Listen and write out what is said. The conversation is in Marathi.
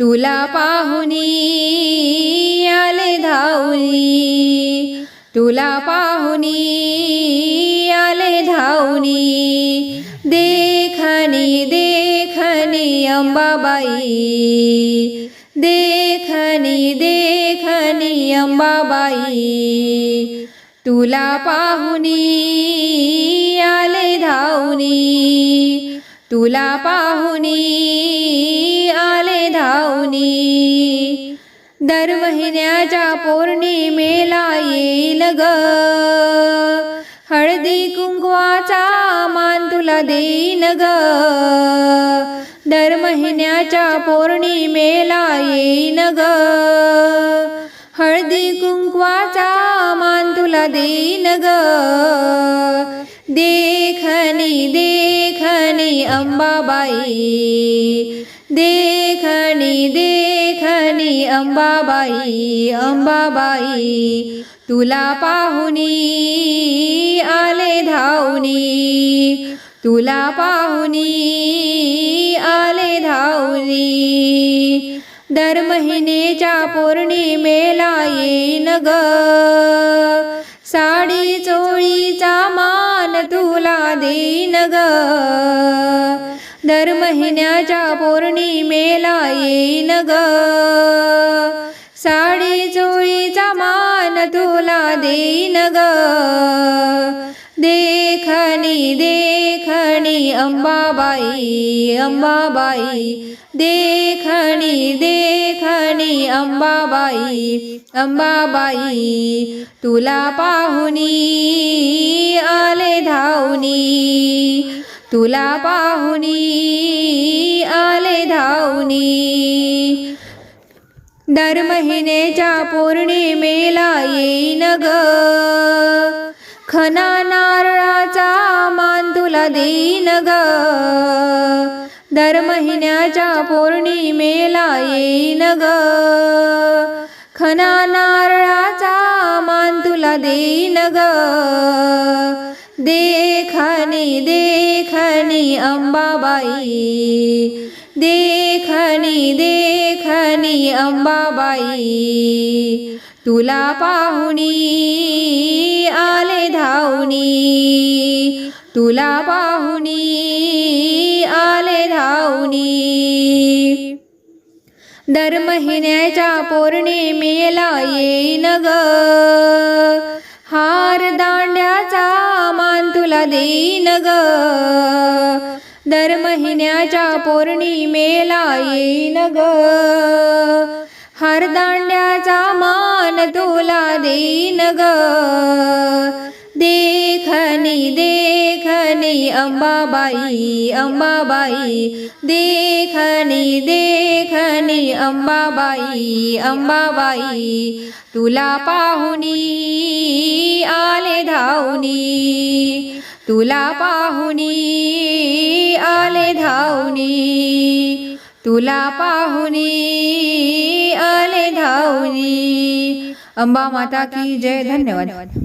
तुला पाहुनी आले धावनी. तुला पाहुनी आले धावनी. देखनी देखनी अंबाबाई. देखनी देखनी अंबाबाई. तुला पाहुनी आले धावनी. तुला पाहुनी दर महिन्याच्या पौर्णिमेला येईल ग. हळदी कुंकवाचा मान तुला देईन ग. दर महिन्याच्या पौर्णिमेला येईन ग. हळदी कुंकवाचा मान तुला देईन ग. देखनी देखणी अंबाबाई. देखणी दे अंबाबाई अंबाबाई तुला पाहुनी आले धावनी. तुला पाहुनी आले धावनी. दर महिनेच्या पौर्णिमेला येईन ग. साडी चोळीचा मान तुला देईन ग. दर महिन्याच्या पौर्णिमेला येईन ग. साडी चोळीचा मान तुला देईन ग. देखणी देखणी अंबाबाई अंबाबाई. देखणी देखणी अंबाबाई अंबाबाई. तुला पाहुनी आले धावनी. तुला पाहुनी धावनी दर महिन्याच्या पौर्णिमेला येईन ग. खना नारळाचा मान तुला देईन ग. दर महिन्याच्या पौर्णिमेला येईन ग. खना नारळाचा मान तुला देईन ग. देखणी देखणी अंबाबाई। देखणी देखणी अंबाबाई। तुला पाहुणी आले धावनी। तुला पाहुणी आले धावनी। दर महिन्याच्या पौर्णिमेला येईन ग। तुला देईन ग. दर महिन्याच्या पौर्णिमेला येईन ग. हरदांड्याचा मान तुला देईन ग. देखनी देखनी अंबाबाई अंबाबाई. देखनी देखनी अंबाबाई अंबाबाई. तुला पाहुनी आले धावनी. तुला पाहुनी आले धावनी. तुला पाहुनी आले धावनी. अंबा माता की जय. धन्यवाद.